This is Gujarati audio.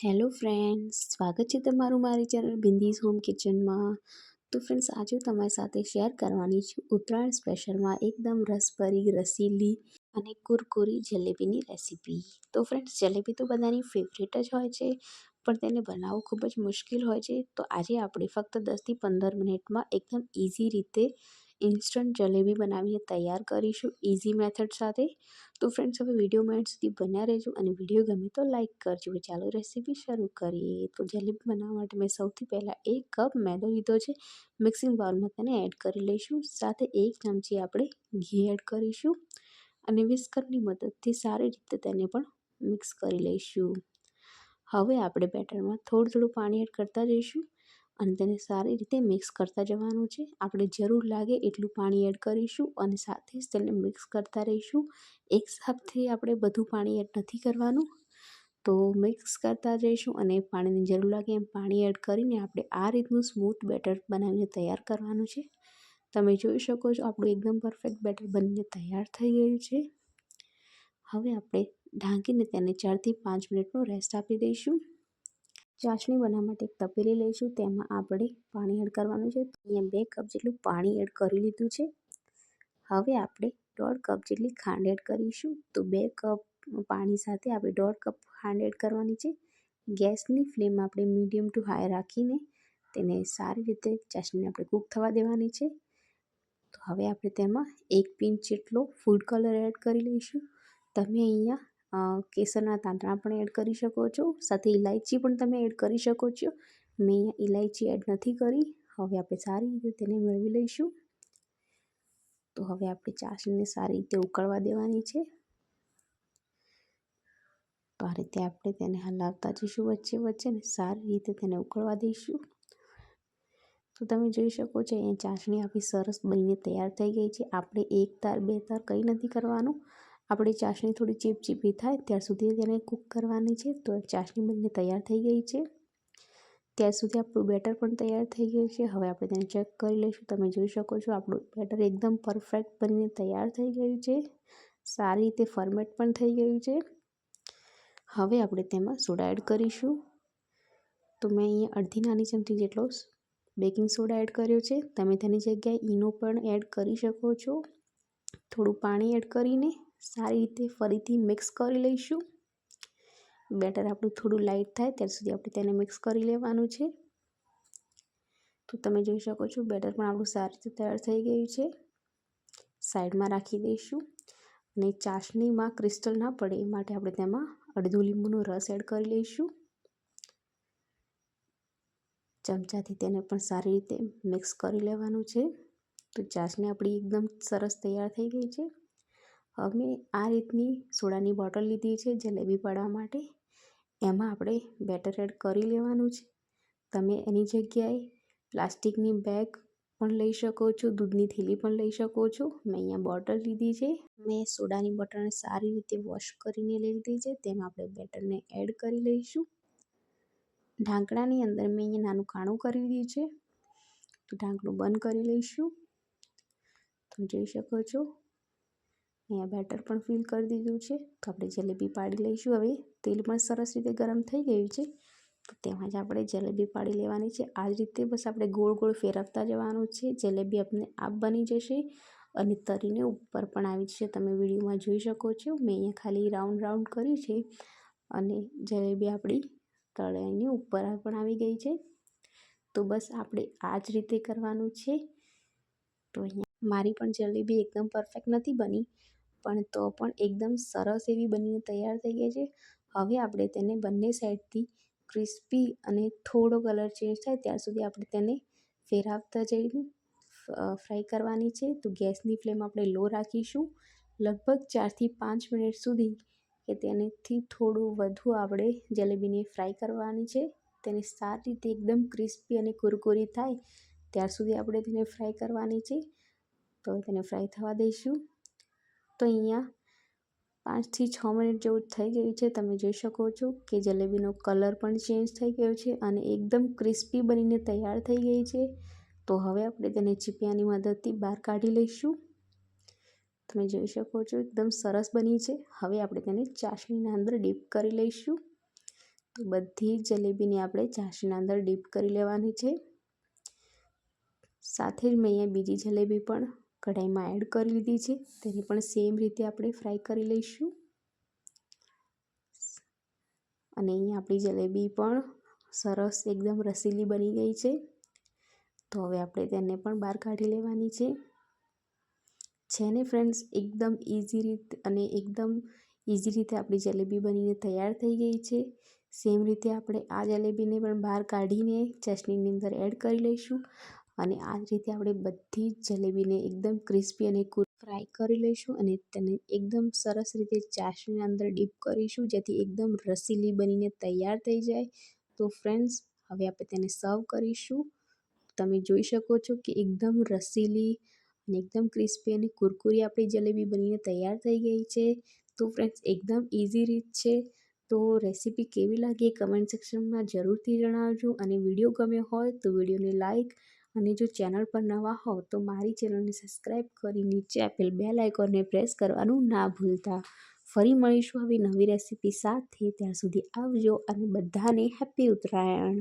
હેલો ફ્રેન્ડ્સ સ્વાગત છે તમારું મારી ચેનલ બિંદીઝ હોમ કિચનમાં. તો ફ્રેન્ડ્સ આજે તમારી સાથે શેર કરવાની છું ઉત્તરાયણ સ્પેશિયલમાં એકદમ રસભરી, રસીલી અને કુરકુરી જલેબીની રેસીપી તો ફ્રેન્ડ્સ જલેબી તો બધાની ફેવરેટ જ હોય છે, પણ તેને બનાવવું ખૂબ જ મુશ્કેલ હોય છે. તો આજે આપણે ફક્ત દસથી પંદર મિનિટમાં એકદમ ઇઝી રીતે ઇન્સ્ટન્ટ જલેબી બનાવીને તૈયાર કરીશું ઇઝી મેથડ સાથે. તો ફ્રેન્ડ્સ હવે વિડીયોમાં એન્ડ સુધી બન્યા રહેજો અને વીડિયો ગમે તો લાઇક કરજો. ચાલો રેસીપી શરૂ કરીએ. તો જલેબી બનાવવા માટે મેં સૌથી પહેલાં એક કપ મેદો લીધો છે. મિક્સિંગ બાઉલમાં તેને એડ કરી લઈશું. સાથે એક ચમચી આપણે ઘી એડ કરીશું અને વિસ્કરની મદદથી સારી રીતે તેને પણ મિક્સ કરી લઈશું. હવે આપણે બેટરમાં થોડું થોડું પાણી એડ કરતા જઈશું. અને તેને સારી રીતે મિક્સ કરતા જવાનું છે. આપણે જરૂર લાગે એટલું પાણી એડ કરીશું અને સાથે જ તેને મિક્સ કરતા રહીશું. એક સાથે આપણે બધું પાણી એડ નથી કરવાનું. તો મિક્સ કરતા જઈશું અને પાણીની જરૂર લાગે એમ પાણી એડ કરીને આપણે આ રીતનું સ્મૂથ બેટર બનાવીને તૈયાર કરવાનું છે. તમે જોઈ શકો છો આપણું એકદમ પરફેક્ટ બેટર બનીને તૈયાર થઈ ગયું છે. હવે આપણે ઢાંકીને તેને ચારથી પાંચ મિનિટનો રેસ્ટ આપી દઈશું. ચાસણી બનાવવા માટે એક તપેલી લઈશું. તેમાં આપણે પાણી એડ કરવાનું છે. અહીંયા બે કપ જેટલું પાણી એડ કરી લીધું છે. હવે આપણે દોઢ કપ જેટલી ખાંડ એડ કરીશું. તો બે કપ પાણી સાથે આપણે દોઢ કપ ખાંડ એડ કરવાની છે. ગેસની ફ્લેમ આપણે મીડિયમ ટુ હાઈ રાખીને તેને સારી રીતે ચાસણીને આપણે કૂક થવા દેવાની છે. તો હવે આપણે તેમાં એક પિંચ જેટલો ફૂડ કલર એડ કરી લઈશું. તમે અહીંયા કેસરના તાંતણા પણ એડ કરી શકો છો. સાથે ઇલાયચી પણ તમે એડ કરી શકો છો. મેં ઇલાયચી એડ નથી કરી. હવે આપણે સારી રીતે તેને મેળવી લઈશું. તો હવે આપણે ચાસણીને સારી રીતે ઉકળવા દેવાની છે. તો આ રીતે આપણે તેને હલાવતા જઈશું વચ્ચે વચ્ચે ને સારી રીતે તેને ઉકળવા દઈશું. તો તમે જોઈ શકો છો, અહીંયા ચાસણી આપણી સરસ બનીને તૈયાર થઈ ગઈ છે. આપણે એક તાર, બે તાર કંઈ નથી કરવાનું. આપણી ચાસણી થોડી ચીપચીપી થાય, ત્યાર સુધી તેને કૂક કરવાની છે. તો ચાસણી બનીને તૈયાર થઈ ગઈ છે. ત્યાર સુધી આપણું બેટર પણ તૈયાર થઈ ગયું છે. હવે આપણે તેને ચેક કરી લઈશું. તમે જોઈ શકો છો આપણું બેટર એકદમ પરફેક્ટ બનીને તૈયાર થઈ ગયું છે. સારી રીતે ફર્મેટ પણ થઈ ગયું છે. હવે આપણે તેમાં સોડા એડ કરીશું. તો મેં અહીંયા અડધી નાની ચમચી જેટલો બેકિંગ સોડા એડ કર્યો છે. તમે તેની જગ્યાએ ઈનો પણ એડ કરી શકો છો. થોડું પાણી એડ કરીને સારી રીતે ફરીથી મિક્સ કરી લઈશું. બેટર આપણું થોડું લાઇટ થાય ત્યાર સુધી આપણે તેને મિક્સ કરી લેવાનું છે. તો તમે જોઈ શકો છો બેટર પણ આપણું સારી રીતે તૈયાર થઈ ગયું છે. સાઈડમાં રાખી દઈશું અને ચાસણીમાં ક્રિસ્ટલ ના પડે એ માટે આપણે તેમાં અડધું લીંબુનો રસ એડ કરી લઈશું. ચમચાથી તેને પણ સારી રીતે મિક્સ કરી લેવાનું છે. તો ચાસણી આપણી એકદમ સરસ તૈયાર થઈ ગઈ છે. અમે આ રીતની સોડાની બોટલ લીધી છે જલેબી પાડવા માટે. એમાં આપણે બેટર એડ કરી લેવાનું છે. તમે એની જગ્યાએ પ્લાસ્ટિકની બેગ પણ લઈ શકો છો, દૂધની થેલી પણ લઈ શકો છો. મેં અહીંયા બોટલ લીધી છે. મેં સોડાની બોટલને સારી રીતે વોશ કરીને લઈ લીધી છે. તેમાં આપણે બેટરને એડ કરી લઈશું. ઢાંકણાની અંદર મેં અહીંયા નાનું કાણું કરી દીધું છે. તો ઢાંકણું બંધ કરી લઈશું. તમે જોઈ શકો છો. અહીંયા બેટર પણ ફિલ કરી દીધું છે. તો આપણે જલેબી પાડી લઈશું. હવે તેલ પણ સરસ રીતે ગરમ થઈ ગયું છે. તો તેમાં જ આપણે જલેબી પાડી લેવાની છે. આ જ રીતે બસ આપણે ગોળ ગોળ ફેરવતા જવાનું છે. જલેબી આપણે આપ બની જશે અને તરીને ઉપર પણ આવી જશે. તમે વિડીયોમાં જોઈ શકો છો. મેં અહીંયા ખાલી રાઉન્ડ રાઉન્ડ કર્યું છે અને જલેબી આપણી તળાઈની ઉપર પણ આવી ગઈ છે. તો બસ આપણે આ જ રીતે કરવાનું છે. તો અહીંયા મારી પણ જલેબી એકદમ પરફેક્ટ નથી બની. પણ તો પણ એકદમ સરસ એવી બનીને તૈયાર થઈ ગઈ છે. હવે આપણે તેને બંને સાઈડથી ક્રિસ્પી અને થોડો કલર ચેન્જ થાય ત્યાં સુધી આપણે તેને ફેરવતા જઈને ફ્રાય કરવાની છે તો ગેસની ફ્લેમ આપણે લો રાખીશું. લગભગ ચારથી પાંચ મિનિટ સુધી કે તેનેથી થોડું વધુ આપણે જલેબીને ફ્રાય કરવાની છે. તેને સારી રીતે એકદમ ક્રિસ્પી અને કુરકુરી થાય ત્યાર સુધી આપણે તેને ફ્રાય કરવાની છે. તો તેને ફ્રાય થવા દઈશું. તો અહીંયા પાંચથી છ મિનિટ જેવું થઈ ગયું છે. તમે જોઈ શકો છો કે જલેબીનો કલર પણ ચેન્જ થઈ ગયો છે અને એકદમ ક્રિસ્પી બનીને તૈયાર થઈ ગઈ છે. તો હવે આપણે તેને ચીપિયાની મદદથી બહાર કાઢી લઈશું. તમે જોઈ શકો છો એકદમ સરસ બની છે. હવે આપણે તેને ચાસણીના અંદર ડીપ કરી લઈશું. તો બધી જલેબીને આપણે ચાસણીના અંદર ડીપ કરી લેવાની છે. સાથે જ મેં અહીંયા બીજી જલેબી પણ કઢાઈમાં એડ કરી લીધી છે. તેને પણ સેમ રીતે આપણે ફ્રાય કરી લઈશું. અને અહીંયા આપણી જલેબી પણ સરસ એકદમ રસીલી બની ગઈ છે. તો હવે આપણે તેને પણ બહાર કાઢી લેવાની છે. છે ને ફ્રેન્ડ્સ એકદમ ઇઝી રીતે અને એકદમ ઇઝી રીતે આપણી જલેબી બનીને તૈયાર થઈ ગઈ છે. સેમ રીતે આપણે આ જલેબીને પણ બહાર કાઢીને ચટણીની અંદર એડ કરી લઈશું. અને આ રીતે આપણે બધી જ જલેબીને એકદમ ક્રિસ્પી અને ફ્રાય કરી લઈશું અને તેને એકદમ સરસ રીતે ચાસણીની અંદર ડીપ કરીશું, જેથી એકદમ રસીલી બનીને તૈયાર થઈ જાય. તો ફ્રેન્ડ્સ, હવે આપણે તેને સર્વ કરીશું. તમે જોઈ શકો છો કે એકદમ રસીલી અને એકદમ ક્રિસ્પી અને કુરકુરી આપણી જલેબી બનીને તૈયાર થઈ ગઈ છે. તો ફ્રેન્ડ્સ, એકદમ ઇઝી રીત છે. તો રેસીપી કેવી લાગી કમેન્ટ સેક્શનમાં જરૂરથી જણાવજો. અને વીડિયો ગમ્યો હોય તો વિડીયોને લાઇક અને જો ચેનલ પર નવા હોવ તો મારી ચેનલને સબસ્ક્રાઈબ કરી નીચે આપેલ બે આઇકોનને પ્રેસ કરવાનું ના ભૂલતા. ફરી મળીશું હવે નવી રેસીપી સાથે. ત્યાં સુધી આવજો અને બધાને હેપી ઉત્તરાયણ.